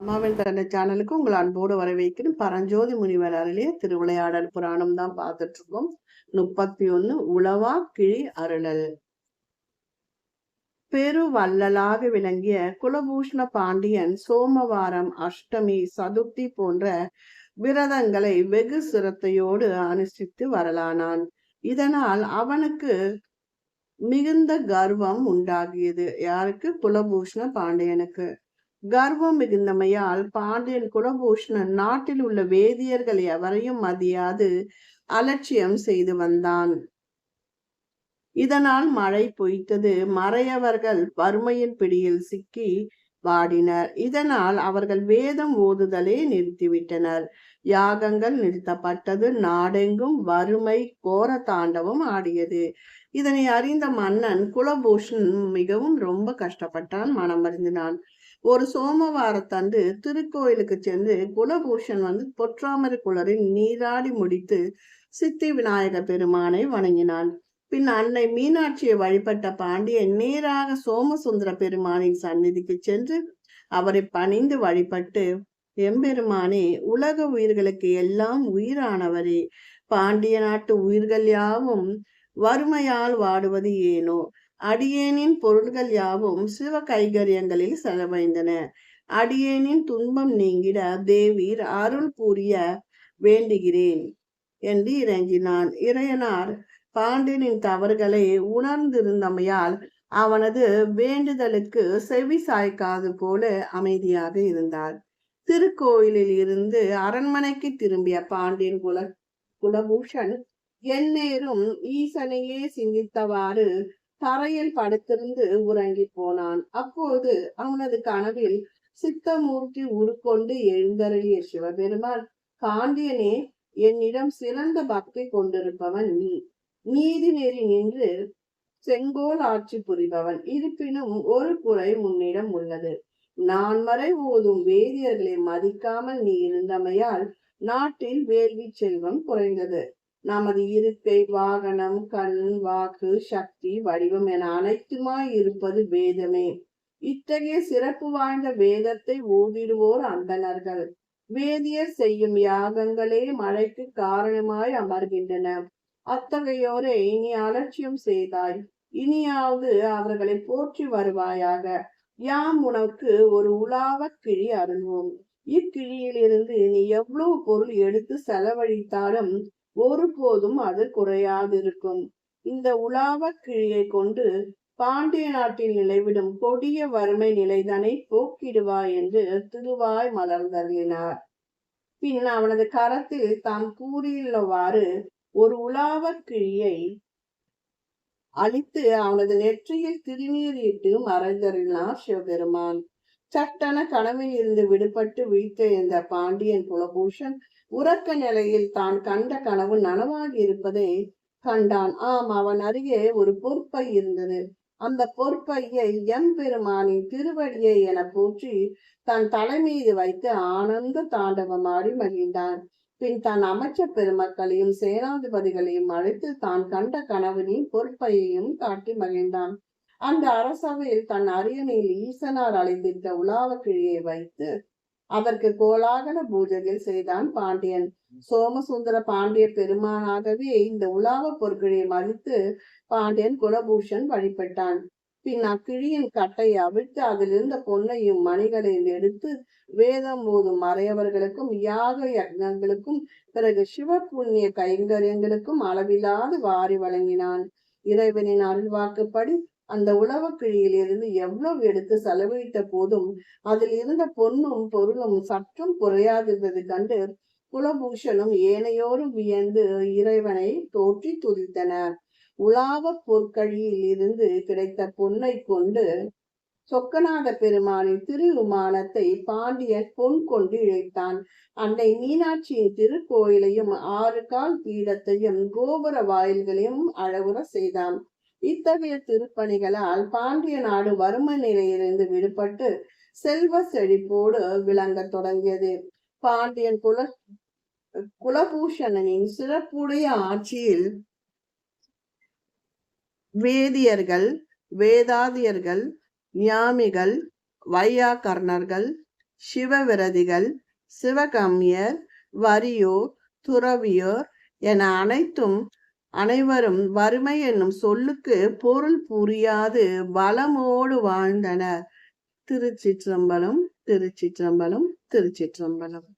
அம்மாவின் தன்னை சேனலுக்கு உங்கள் அன்போடு வரவேற்கிறேன். பரஞ்சோதி முனிவர் அருளிய திருவிளையாடல் புராணம் தான் பார்த்துட்டு இருக்கோம் முப்பத்தி ஒன்னு உளவா கிழி அருளல். பெரு வள்ளலாக விளங்கிய குலபூஷண பாண்டியன் சோமவாரம் அஷ்டமி சதுர்த்தி போன்ற விரதங்களை வெகு சிரத்தையோடு அனுஷ்டித்து வரலானான். இதனால் அவனுக்கு மிகுந்த கர்வம் உண்டாகியது. யாருக்கு? குலபூஷண பாண்டியனுக்கு. கர்வம் மிகுந்தமையால் பாண்டியன் குலபூஷணன் நாட்டில் உள்ள வேதியர்கள் எவரையும் மதியாது அலட்சியம் செய்து வந்தான். இதனால் மழை பொய்த்தது. மறையவர்கள் வறுமையின் பிடியில் சிக்கி வாடினர். இதனால் அவர்கள் வேதம் ஓதுதலே நிறுத்திவிட்டனர். யாகங்கள் நிறுத்தப்பட்டது. நாடெங்கும் வறுமை கோர தாண்டவம் ஆடியது. இதனை அறிந்த மன்னன் குலபூஷன் மிகவும் ரொம்ப கஷ்டப்பட்டான். மனம் அறிந்தினான் ஒரு சோமவாரத்தன்று திருக்கோயிலுக்கு சென்று குலபூஷன் வந்து பொற்றாமரை குளரில் நீராடி முடித்து சித்தி விநாயக பெருமானை வணங்கினான் பின் அன்னை மீனாட்சியை வழிபட்ட பாண்டியன் நேராக சோமசுந்தர பெருமானின் சந்நிதிக்கு சென்று அவரை பணிந்து வழிபட்டு எம்பெருமானே உலக உயிர்களுக்கு எல்லாம் உயிரானவரே பாண்டிய நாட்டு உயிர்கள் யாவும் வறுமையால் வாடுவது ஏனோ? அடியேனின் பொருள்கள் யாவும் சிவ கைகரியங்களில் செலவைந்தன அடியேனின் துன்பம் நீங்கிட தேவீர் அருள் கூறிய வேண்டுகிறேன் என்று இறங்கினான். இறையனார் பாண்டியனின் தவறுகளை உணர்ந்திருந்தமையால் அவனது வேண்டுதலுக்கு செவி சாய்க்காது போல அமைதியாக இருந்தார். திருக்கோயிலில் இருந்து அரண்மனைக்கு திரும்பிய பாண்டியன் குல குலபூஷன் எந்நேரும் ஈசனையே சிந்தித்தவாறு தரையில் படுத்திருந்து உறங்கி போனான். அப்போது அவனது கனவில் சித்தமூர்த்தி உருக்கொண்டு எழுந்தருளிய சிவபெருமான் பாண்டியனே என்னிடம் சிறந்த பக்தி கொண்டிருப்பவன் நீ. நீதி நெறி நின்று செங்கோல் ஆட்சி புரிபவன். இருப்பினும் ஒரு குறை உன்னிடம் உள்ளது. நான் வரை ஓதும் வேதியர்களை மதிக்காமல் நீ இருந்தமையால் நாட்டில் வேள்வி செல்வம் குறைந்தது. நமது இருக்கை வாகனம் கண் வாக்கு சக்தி வடிவம் என அனைத்துமாய் இருப்பது வேதமே. இத்தகைய சிறப்பு வாய்ந்த வேதத்தை ஓதிடுவோர் அந்தணர்கள். வேதியர் செய்யும் யாகங்களே மழைக்கு காரணமாய் அமர்கின்றன. அத்தகையோரை நீ அலட்சியம் செய்தாய். இனியாவது அவர்களை போற்றி வருவாயாக. யாம் உனக்கு ஒரு உலாவ கிழி அருள்வோம். இக்கிழியிலிருந்து நீ எவ்வளவு பொருள் எடுத்து செலவழித்தாலும் ஒருபோதும் அது குறையாதிருக்கும். இந்த உலாவ கிழியை கொண்டு பாண்டிய நாட்டில் நிலைவிடும் கொடிய வறுமை நிலைதனை போக்கிடுவாய் என்று திருவாய் மலர்ந்தருளினார் பின் அவனது கரத்தில் தாம் கூறியுள்ளவாறு ஒரு உலாவ கிழியை அழித்து அவனது நெற்றியில் திருநீர் இட்டு மறைந்தருளினார் சிவபெருமான். சட்டன கனவில் இருந்து விடுபட்டு வீழ்த்த இந்த பாண்டியன் குலபூஷன் உறக்க நிலையில் தான் கண்ட கனவு நனவாகி இருப்பதை கண்டான். ஆம் அவன் அருகே ஒரு பொற்பை இருந்தது. அந்த பொற்பையை எம்பெருமானின் திருவடியை என போற்றி தன் தலைமீது வைத்து ஆனந்த தாண்டவமாடி மகிழ்ந்தான். பின் தன் அமைச்சர் பெருமக்களையும் சேனாதிபதிகளையும் அழைத்து தான் கண்ட கனவனின் பொற்பையையும் காட்டி மகிழ்ந்தான். அந்த அரசவையில் தன் அரியணையில் ஈசனார் அழைத்திருந்த உலாவ கிழியை வைத்து அதற்கு கோலாகல பூஜைகள் செய்தான் பாண்டியன். சோமசுந்தர பாண்டிய பெருமானாகவே இந்த உலாவ பொருட்களை மதித்து பாண்டியன் குலபூஷன் வழிபட்டான். பின் அக்கிழியின் கட்டை அவிழ்த்து அதிலிருந்த பொன்னையும் மணிகளையும் எடுத்து வேதம் ஓதும் மறையவர்களுக்கும் யாக யக்னங்களுக்கும் பிறகு சிவ புண்ணிய கைங்கரியங்களுக்கும் அளவில்லாது வாரி வழங்கினான். இறைவனின் அருள்வாக்குப்படி அந்த உழவக்கிழியில் இருந்து எவ்வளவு எடுத்து செலவழித்த போதும் அதில் இருந்த பொன்னும் பொருளும் சற்றும் குறையாதிருந்தது கண்டு குலபூஷனும் ஏனையோரும் வியந்து இறைவனை தோற்றி துதித்தனர். உலாவ பொற்கழியில் இருந்து கிடைத்த பொன்னை கொண்டு சொக்கநாத பெருமானின் திருவிமானத்தை பாண்டியன் பொன் கொண்டு இழைத்தான். அன்னை மீனாட்சியின் திருக்கோயிலையும் ஆறு கால் பீடத்தையும் கோபுர வாயில்களையும் அழகுற செய்தான். இத்தகைய திருப்பணிகளால் பாண்டிய நாடு வறுமை நிலையிலிருந்து விடுபட்டு செல்வ செழிப்போடு விளங்க தொடங்கியது. பாண்டியன் குல குலபூஷணனின் சிறப்புடைய ஆட்சியில் வேதியர்கள் வேதாதியர்கள் ஞாமிகள் வையாகர்ணர்கள் சிவவிரதிகள் சிவகம்யர் வரியோர் துறவியோர் என அனைத்தும் அனைவரும் வறுமை என்னும் சொல்லுக்கு பொருள் புரியாது வளமோடு வாழ்ந்தனர். திருச்சிற்றம்பலம் திருச்சிற்றம்பலம் திருச்சிற்றம்பலம்.